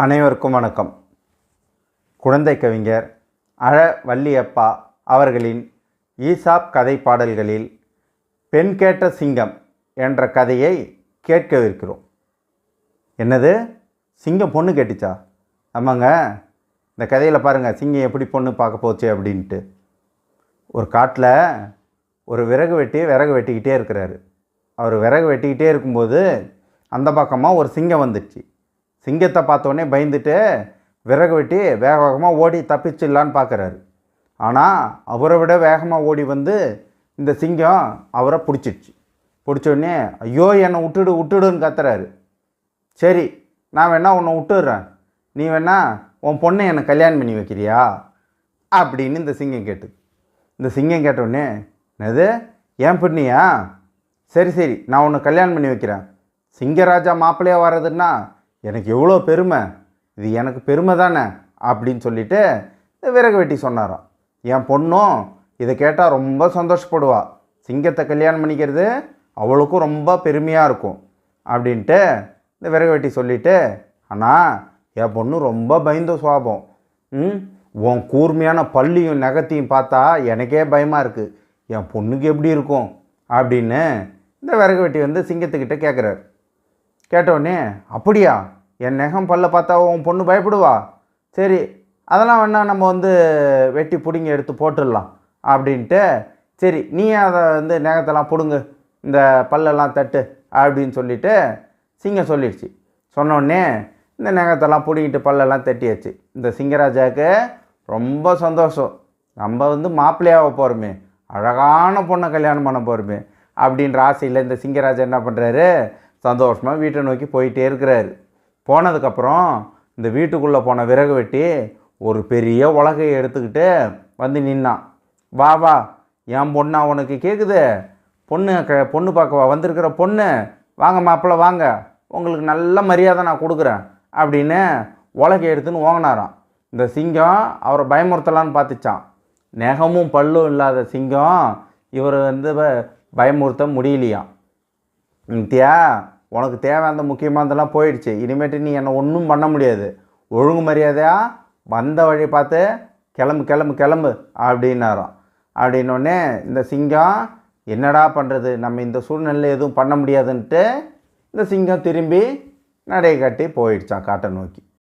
அனைவருக்கும் வணக்கம். குழந்தை கவிஞர் அழ வள்ளியப்பா அவர்களின் ஈசாப் கதை பாடல்களில் பெண் கேட்ட சிங்கம் என்ற கதையை கேட்கவிருக்கிறோம். என்னது? சிங்கம் பொண்ணு கேட்டுச்சா? ஆமாங்க. இந்த கதையில் பாருங்கள் சிங்கம் எப்படி பொண்ணு பார்க்க போச்சு அப்படின்ட்டு. ஒரு காட்டில் ஒரு விறகு வெட்டி விறகு வெட்டிக்கிட்டே இருக்கிறாரு. அவர் விறகு வெட்டிக்கிட்டே இருக்கும்போது அந்த பக்கமாக ஒரு சிங்கம் வந்துடுச்சு சிங்கத்தை பார்த்தோன்னே பயந்துட்டு விறகு வெட்டி வேக வேகமாக ஓடி தப்பிச்சிடலான்னு பார்க்குறாரு. ஆனால் அவரை விட வேகமாக ஓடி வந்து இந்த சிங்கம் அவரை பிடிச்சிடுச்சு. பிடிச்சோடனே ஐயோ என்னை விட்டுடு விட்டுடுன்னு கத்துறாரு. சரி நான் வேணா உன்னை விட்டுடுறேன். நீ வேணா உன் பொண்ணை என்னை கல்யாணம் பண்ணி வைக்கிறியா? அப்படின்னு இந்த சிங்கம் கேட்டு இந்த சிங்கம் கேட்டோடனே என்னது? ஏன் பொண்ணியா? சரி சரி நான் உன்னை கல்யாணம் பண்ணி வைக்கிறேன். சிங்கராஜா மாப்பிள்ளையாக வர்றதுன்னா எனக்கு எவ்வளோ பெருமை? இது எனக்கு பெருமை தானே? அப்படின்னு சொல்லிட்டு விறகு வெட்டி சொன்னாராம். என் பொண்ணும் இதை கேட்டால் ரொம்ப சந்தோஷப்படுவா. சிங்கத்தை கல்யாணம் பண்ணிக்கிறது அவளுக்கும் ரொம்ப பெருமையாக இருக்கும் அப்படின்ட்டு இந்த விறகு வெட்டி சொல்லிட்டு ஆனால் என் பொண்ணு ரொம்ப பயந்த சுவாபம். ம்? உன் கூர்மையான பள்ளியும் நகத்தையும் பார்த்தா எனக்கே பயமாக இருக்குது என் பொண்ணுக்கு எப்படி இருக்கும்? அப்படின்னு இந்த விறகு வெட்டி வந்து சிங்கத்துக்கிட்ட கேட்குறாரு கேட்டோடனே அப்படியா? என் நெகம் பல்ல பார்த்தா உன் பொண்ணு பயப்படுவா? சரி அதெல்லாம் வேணால் நம்ம வந்து வெட்டி பிடுங்கி எடுத்து போட்டுடலாம் அப்படின்ட்டு சரி நீ அதை வந்து நெகத்தெல்லாம் பிடுங்க இந்த பல்லெல்லாம் தட்டு அப்படின்னு சொல்லிட்டு சிங்கம் சொல்லிடுச்சு. சொன்னோடனே இந்த நெகத்தெல்லாம் பிடுங்கிட்டு பல்லெல்லாம் தட்டியாச்சு. இந்த சிங்கராஜாவுக்கு ரொம்ப சந்தோஷம். நம்ம வந்து மாப்பிள்ளையாக போகிறோமே அழகான பொண்ணை கல்யாணம் பண்ண போகிறோமே அப்படின்ற ஆசையில் இந்த சிங்கராஜா என்ன பண்ணுறாரு சந்தோஷமாக வீட்டை நோக்கி போயிட்டே இருக்கிறாரு. போனதுக்கப்புறம் இந்த வீட்டுக்குள்ளே போன விறகு வெட்டி ஒரு பெரிய உலகையை எடுத்துக்கிட்டு வந்து நின்னான். வா வா என் பொண்ணா உனக்கு கேட்குது பொண்ணு க பொண்ணு பார்க்கவா? வந்திருக்கிற பொண்ணு? வாங்க மாப்பிள்ளை வாங்க. உங்களுக்கு நல்ல மரியாதை நான் கொடுக்குறேன் அப்படின்னு உலகை எடுத்துன்னு ஓங்கினாராம். இந்த சிங்கம் அவரை பயமுறுத்தலான்னு பார்த்துச்சான் நெகமும் பல்லும் இல்லாத சிங்கம் இவர் வந்து பயமுறுத்த முடியலையாம். நித்யா உனக்கு தேவையான முக்கியமானதெல்லாம் போயிடுச்சு. இனிமேட்டு நீ என்னை ஒன்றும் பண்ண முடியாது. ஒழுங்கு மரியாதையாக வந்த வழி பார்த்து கிளம்பு கிளம்பு கிளம்பு அப்படின்னாராம். அப்படின்னோடனே இந்த சிங்கம் என்னடா பண்ணுறது நம்ம இந்த சூழ்நிலையில் எதுவும் பண்ண முடியாதுன்ட்டு இந்த சிங்கம் திரும்பி நடை கட்டி போயிடுச்சான் காட்டை நோக்கி.